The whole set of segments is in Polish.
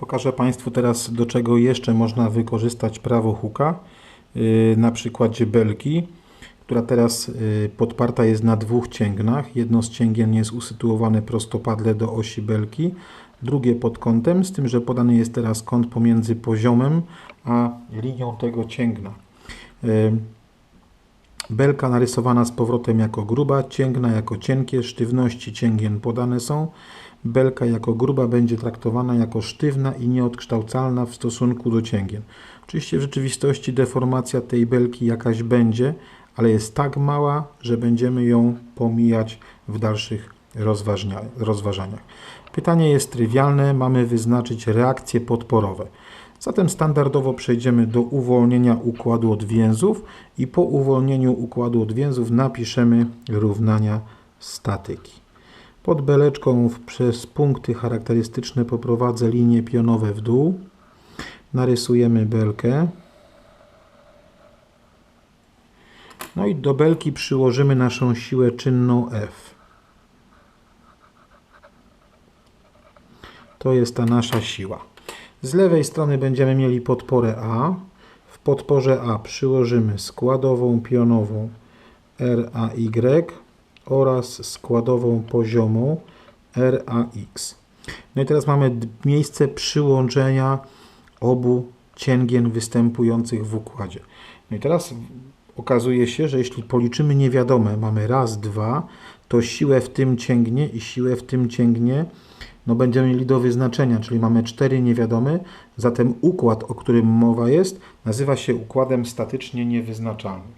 Pokażę Państwu teraz, do czego jeszcze można wykorzystać prawo Hooka. Yy, Na przykładzie belki, która teraz yy, podparta jest na dwóch cięgnach. Jedno z cięgien jest usytuowane prostopadle do osi belki, drugie pod kątem, z tym, że podany jest teraz kąt pomiędzy poziomem a linią tego cięgna. Belka narysowana z powrotem jako gruba, cięgna jako cienkie, sztywności cięgien podane są. Belka jako gruba będzie traktowana jako sztywna i nieodkształcalna w stosunku do cięgien. Oczywiście w rzeczywistości deformacja tej belki jakaś będzie, ale jest tak mała, że będziemy ją pomijać w dalszych rozważaniach. Pytanie jest trywialne, mamy wyznaczyć reakcje podporowe. Zatem standardowo przejdziemy do uwolnienia układu od więzów i po uwolnieniu układu od więzów napiszemy równania statyki. Pod beleczką przez punkty charakterystyczne poprowadzę linie pionowe w dół. Narysujemy belkę. No i do belki przyłożymy naszą siłę czynną F. To jest ta nasza siła. Z lewej strony będziemy mieli podporę A. W podporze A przyłożymy składową pionową RAY oraz składową poziomą RAX. No i teraz mamy miejsce przyłączenia obu cięgien występujących w układzie. No i teraz okazuje się, że jeśli policzymy niewiadome, mamy raz, dwa, to siłę w tym cięgnie i siłę w tym cięgnie no będziemy mieli do wyznaczenia, czyli mamy cztery niewiadome, zatem układ, o którym mowa jest, nazywa się układem statycznie niewyznaczalnym.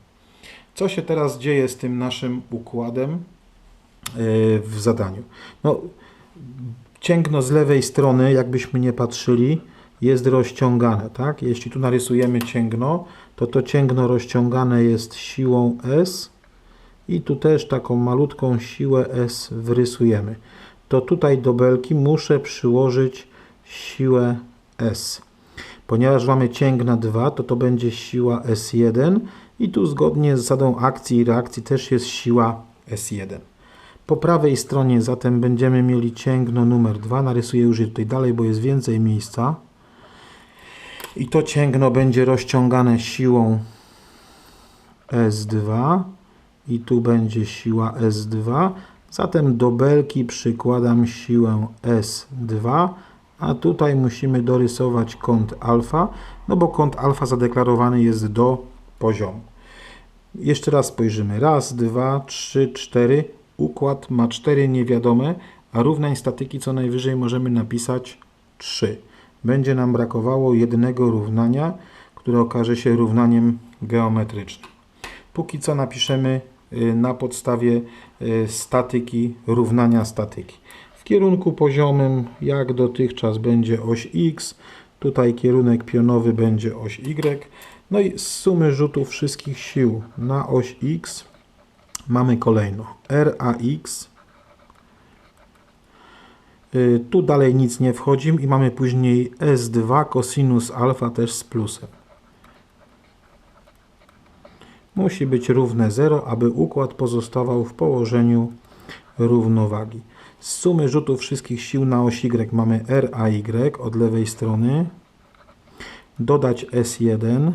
Co się teraz dzieje z tym naszym układem yy, w zadaniu? No, cięgno z lewej strony, jakbyśmy nie patrzyli, jest rozciągane, tak? Jeśli tu narysujemy cięgno, to to cięgno rozciągane jest siłą S i tu też taką malutką siłę S wrysujemy. To tutaj do belki muszę przyłożyć siłę S. Ponieważ mamy cięgna 2, to to będzie siła S1 i tu zgodnie z zasadą akcji i reakcji też jest siła S1. Po prawej stronie zatem będziemy mieli cięgno numer 2. Narysuję już je tutaj dalej, bo jest więcej miejsca. I to cięgno będzie rozciągane siłą S2 i tu będzie siła S2. Zatem do belki przykładam siłę S2, a tutaj musimy dorysować kąt alfa, no bo kąt alfa zadeklarowany jest do poziomu. Jeszcze raz spojrzymy. Raz, dwa, trzy, cztery. Układ ma cztery niewiadome, a równań statyki co najwyżej możemy napisać 3. Będzie nam brakowało jednego równania, które okaże się równaniem geometrycznym. Póki co napiszemy y, na podstawie statyki równania statyki. W kierunku poziomym, jak dotychczas, będzie oś x, tutaj kierunek pionowy będzie oś y. No i z sumy rzutów wszystkich sił na oś x mamy kolejno RAX. Y, Tu dalej nic nie wchodzi i mamy później S2 cosinus alfa też z plusem. Musi być równe 0, aby układ pozostawał w położeniu równowagi. Z sumy rzutów wszystkich sił na oś Y mamy RAY od lewej strony. Dodać S1.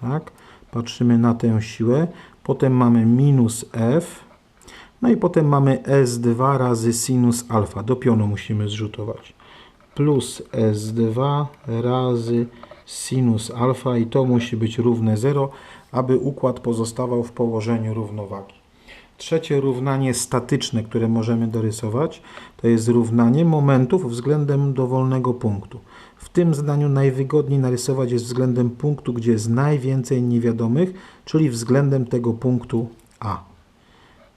Tak. Patrzymy na tę siłę. Potem mamy minus F. No i potem mamy S2 razy sinus alfa. Do pionu musimy zrzutować. Plus S2 razy sinus alfa i to musi być równe 0, aby układ pozostawał w położeniu równowagi. Trzecie równanie statyczne, które możemy dorysować, to jest równanie momentów względem dowolnego punktu. W tym zadaniu najwygodniej narysować jest względem punktu, gdzie jest najwięcej niewiadomych, czyli względem tego punktu A.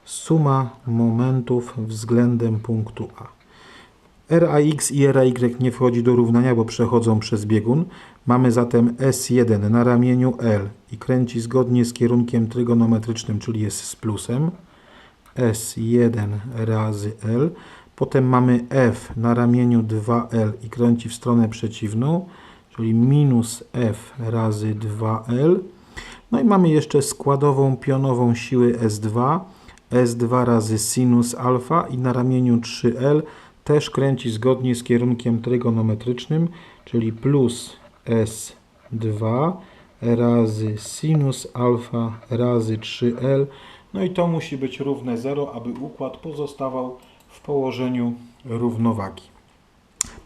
Suma momentów względem punktu A. RAX i RAY nie wchodzi do równania, bo przechodzą przez biegun. Mamy zatem S1 na ramieniu L i kręci zgodnie z kierunkiem trygonometrycznym, czyli jest z plusem. S1 razy L. Potem mamy F na ramieniu 2L i kręci w stronę przeciwną, czyli minus F razy 2L. No i mamy jeszcze składową pionową siły S2, S2 razy sinus alfa i na ramieniu 3L też kręci zgodnie z kierunkiem trygonometrycznym, czyli plus S2 razy sinus alfa razy 3L. No i to musi być równe 0, aby układ pozostawał w położeniu równowagi.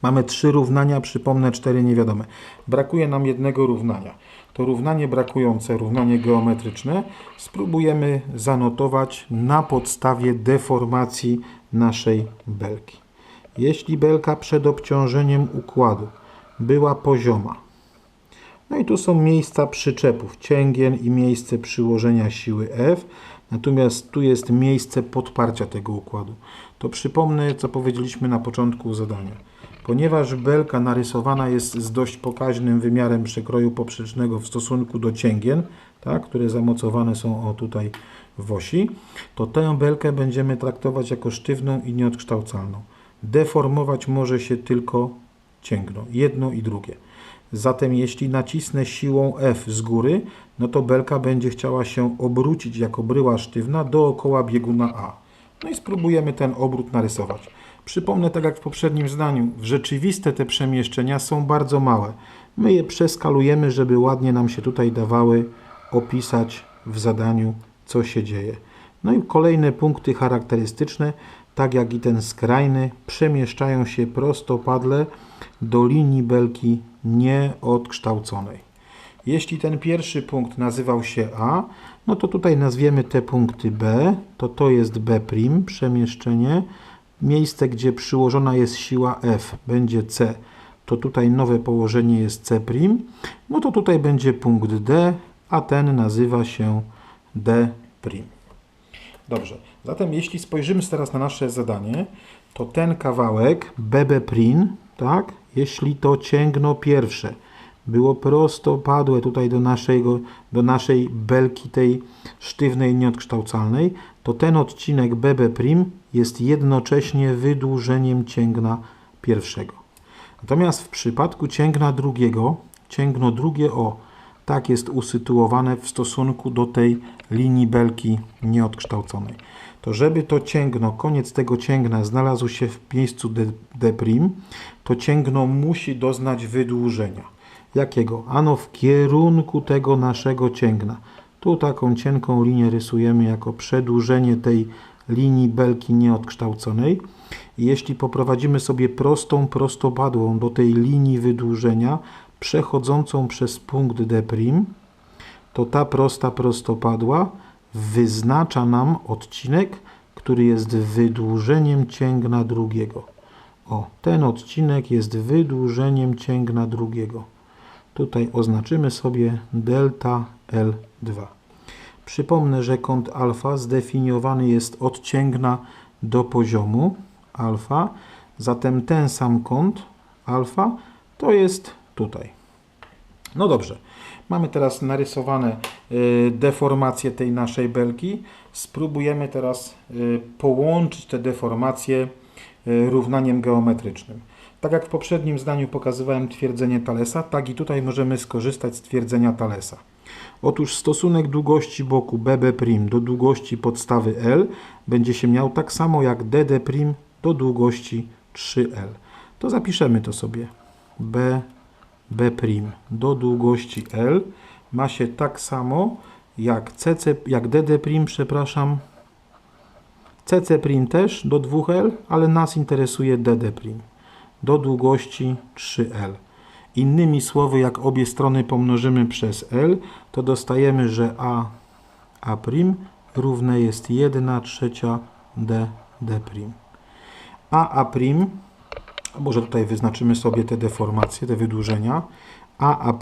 Mamy trzy równania, przypomnę cztery niewiadome. Brakuje nam jednego równania. To równanie brakujące, równanie geometryczne, spróbujemy zanotować na podstawie deformacji naszej belki. Jeśli belka przed obciążeniem układu była pozioma, no i tu są miejsca przyczepów, cięgien i miejsce przyłożenia siły F, natomiast tu jest miejsce podparcia tego układu. To przypomnę, co powiedzieliśmy na początku zadania. Ponieważ belka narysowana jest z dość pokaźnym wymiarem przekroju poprzecznego w stosunku do cięgien, tak, które zamocowane są o tutaj w osi, to tę belkę będziemy traktować jako sztywną i nieodkształcalną. Deformować może się tylko cięgno, jedno i drugie. Zatem jeśli nacisnę siłą F z góry, no to belka będzie chciała się obrócić jako bryła sztywna dookoła bieguna A. No i spróbujemy ten obrót narysować. Przypomnę, tak jak w poprzednim zdaniu, rzeczywiste te przemieszczenia są bardzo małe. My je przeskalujemy, żeby ładnie nam się tutaj dawały opisać w zadaniu, co się dzieje. No i kolejne punkty charakterystyczne, tak jak i ten skrajny, przemieszczają się prostopadle do linii belki nieodkształconej. Jeśli ten pierwszy punkt nazywał się A, no to tutaj nazwiemy te punkty B, to to jest B', przemieszczenie, Miejsce, gdzie przyłożona jest siła F, będzie C, to tutaj nowe położenie jest C', no to tutaj będzie punkt D, a ten nazywa się D'. Dobrze, zatem jeśli spojrzymy teraz na nasze zadanie, to ten kawałek BB', tak, jeśli to cięgno pierwsze. Było prostopadłe tutaj do, naszego, do naszej belki tej sztywnej, nieodkształcalnej, to ten odcinek BB' jest jednocześnie wydłużeniem cięgna pierwszego. Natomiast w przypadku cięgna drugiego, cięgno drugie O, tak jest usytuowane w stosunku do tej linii belki nieodkształconej. To żeby to cięgno, koniec tego cięgna znalazł się w miejscu D', D', to cięgno musi doznać wydłużenia. Jakiego? Ano w kierunku tego naszego cięgna. Tu taką cienką linię rysujemy jako przedłużenie tej linii belki nieodkształconej. Jeśli poprowadzimy sobie prostą prostopadłą do tej linii wydłużenia, przechodzącą przez punkt D', to ta prosta prostopadła wyznacza nam odcinek, który jest wydłużeniem cięgna drugiego. O, ten odcinek jest wydłużeniem cięgna drugiego. Tutaj oznaczymy sobie delta L2. Przypomnę, że kąt alfa zdefiniowany jest od cięgna do poziomu alfa, zatem ten sam kąt alfa to jest tutaj. No dobrze, mamy teraz narysowane y, deformacje tej naszej belki. Spróbujemy teraz y, połączyć te deformacje y, równaniem geometrycznym. Tak jak w poprzednim zdaniu pokazywałem twierdzenie Thalesa, tak i tutaj możemy skorzystać z twierdzenia Thalesa. Otóż stosunek długości boku BB' do długości podstawy L będzie się miał tak samo jak DD' do długości 3L. To zapiszemy to sobie. B, B' do długości L ma się tak samo jak CC, jak DD', przepraszam, CC' też do 2L, ale nas interesuje DD' do długości 3L. Innymi słowy, jak obie strony pomnożymy przez L, to dostajemy, że A, A' równe jest 1 trzecia D, D'. A, A', może tutaj wyznaczymy sobie te deformacje, te wydłużenia. A,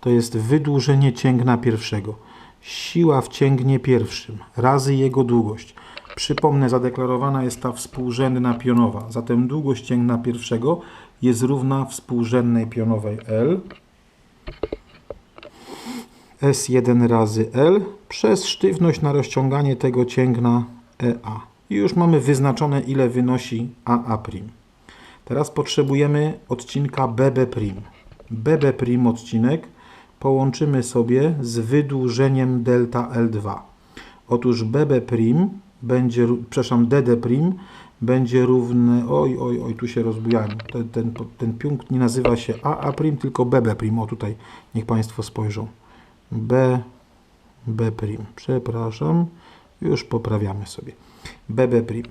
to jest wydłużenie cięgna pierwszego. Siła w cięgnie pierwszym razy jego długość. Przypomnę, zadeklarowana jest ta współrzędna pionowa. Zatem długość cięgna pierwszego jest równa współrzędnej pionowej L S1 razy L przez sztywność na rozciąganie tego cięgna EA. I już mamy wyznaczone, ile wynosi AA'. Teraz potrzebujemy odcinka BB'. BB' odcinek połączymy sobie z wydłużeniem delta L2. Otóż BB' będzie, przepraszam, DD' będzie równe, oj, oj, oj, tu się rozbujałem, ten, ten, ten punkt nie nazywa się AA', tylko BB', o tutaj, niech Państwo spojrzą, B, B', przepraszam, już poprawiamy sobie, BB',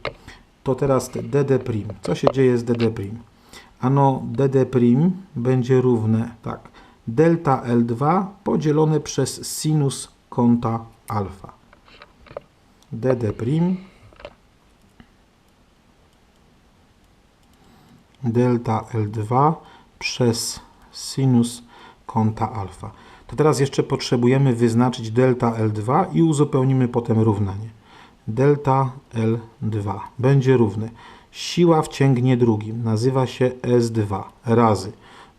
to teraz DD', co się dzieje z DD'? Ano DD' będzie równe, tak, delta L2 podzielone przez sinus kąta alfa. DD' delta L2 przez sinus kąta alfa. To teraz jeszcze potrzebujemy wyznaczyć delta L2 i uzupełnimy potem równanie. Delta L2 będzie równe. Siła w cięgnie drugim nazywa się S2 razy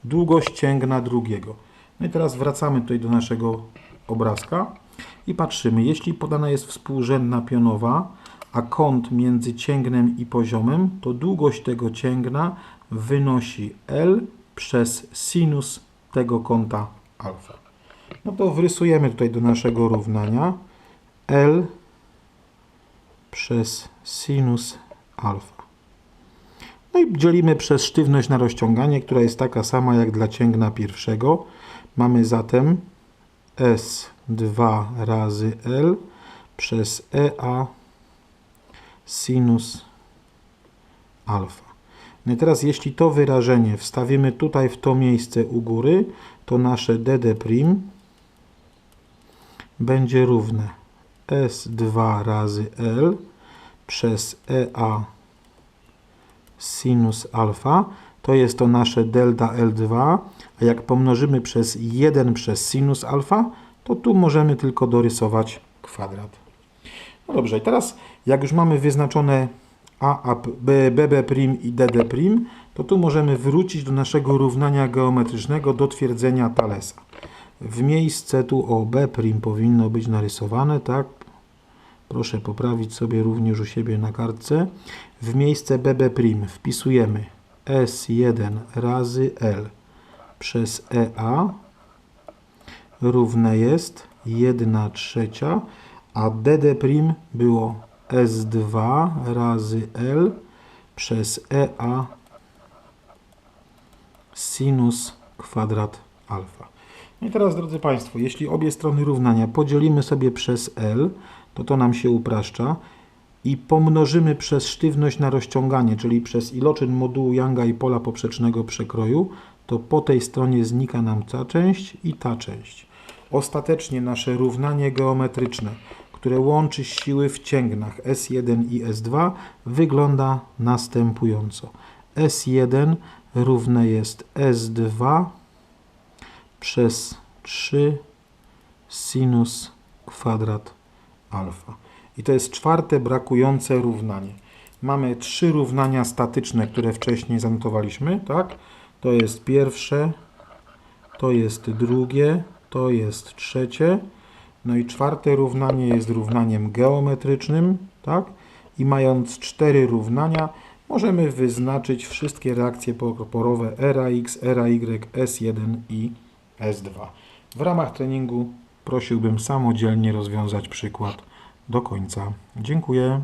długość cięgna drugiego. No i teraz wracamy tutaj do naszego obrazka i patrzymy. Jeśli podana jest współrzędna pionowa, a kąt między cięgnem i poziomem, to długość tego cięgna wynosi L przez sinus tego kąta alfa. No to wrysujemy tutaj do naszego równania L przez sinus alfa. No i dzielimy przez sztywność na rozciąganie, która jest taka sama jak dla cięgna pierwszego. Mamy zatem S2 razy L przez EA sinus alfa. No i teraz jeśli to wyrażenie wstawimy tutaj w to miejsce u góry, to nasze DD' będzie równe S2 razy L przez EA sinus alfa. To jest to nasze delta L2, a jak pomnożymy przez 1 przez sinus alfa, to tu możemy tylko dorysować kwadrat. No dobrze, i teraz jak już mamy wyznaczone a, a B, BB' i DD', to tu możemy wrócić do naszego równania geometrycznego do twierdzenia Thalesa. W miejsce tu o B' powinno być narysowane, tak? Proszę poprawić sobie również u siebie na kartce. W miejsce BB' wpisujemy S1 razy L przez EA równe jest 1 trzecia, a DD' było S2 razy L przez EA sinus kwadrat alfa. I teraz, drodzy Państwo, jeśli obie strony równania podzielimy sobie przez L, to to nam się upraszcza i pomnożymy przez sztywność na rozciąganie, czyli przez iloczyn modułu Younga i pola poprzecznego przekroju, to po tej stronie znika nam ta część i ta część. Ostatecznie nasze równanie geometryczne, które łączy siły w cięgnach S1 i S2, wygląda następująco. S1 równe jest S2 przez 3 sinus kwadrat alfa. I to jest czwarte brakujące równanie. Mamy trzy równania statyczne, które wcześniej zanotowaliśmy, tak? To jest pierwsze, to jest drugie, to jest trzecie. No i czwarte równanie jest równaniem geometrycznym, tak? I mając cztery równania, możemy wyznaczyć wszystkie reakcje porowe RAX, RAY, S1 i S2. W ramach treningu prosiłbym samodzielnie rozwiązać przykład do końca. Dziękuję.